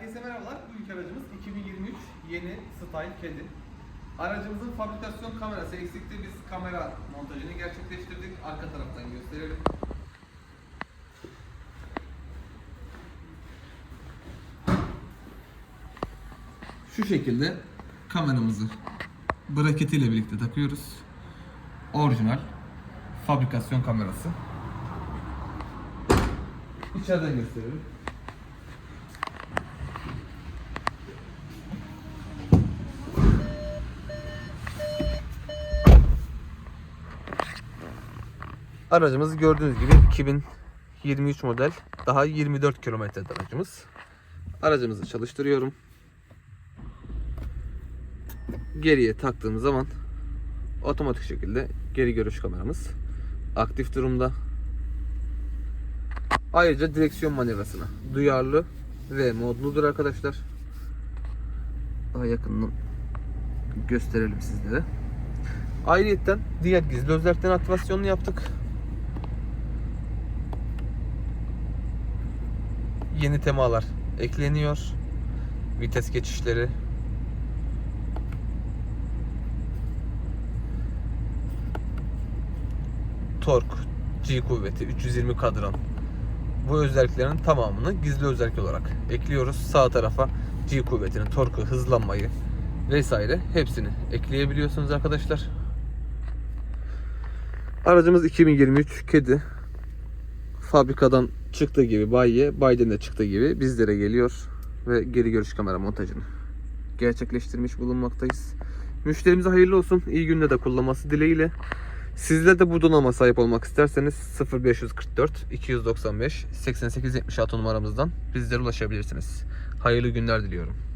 Herkese merhabalar. Bu ilk aracımız 2023 yeni Style Kedi. Aracımızın fabrikasyon kamerası eksikti. Biz kamera montajını gerçekleştirdik. Arka taraftan gösterelim. Şu şekilde kameramızı braketiyle birlikte takıyoruz. Orijinal fabrikasyon kamerası. İçeriden gösterelim. Aracımız gördüğünüz gibi 2023 model. Daha 24 kilometre aracımız. Aracımızı çalıştırıyorum. Geriye taktığım zaman otomatik şekilde geri görüş kameramız aktif durumda. Ayrıca direksiyon manevrasına duyarlı ve modludur arkadaşlar. Daha yakından gösterelim sizlere. Ayrıyeten diğer gizli özelliklerin aktivasyonunu yaptık. Yeni temalar ekleniyor. Vites geçişleri. Tork, G kuvveti, 320 kadran. Bu özelliklerin tamamını gizli özellik olarak ekliyoruz. Sağ tarafa G kuvvetini, torku, hızlanmayı vesaire hepsini ekleyebiliyorsunuz arkadaşlar. Aracımız 2023 kedi. Fabrikadan çıktığı gibi bayiye, bayiden de çıktığı gibi bizlere geliyor ve geri görüş kamera montajını gerçekleştirmiş bulunmaktayız. Müşterimize hayırlı olsun. İyi günde de kullanması dileğiyle. Sizler de bu donanıma sahip olmak isterseniz 0544 295 8876 numaramızdan bizlere ulaşabilirsiniz. Hayırlı günler diliyorum.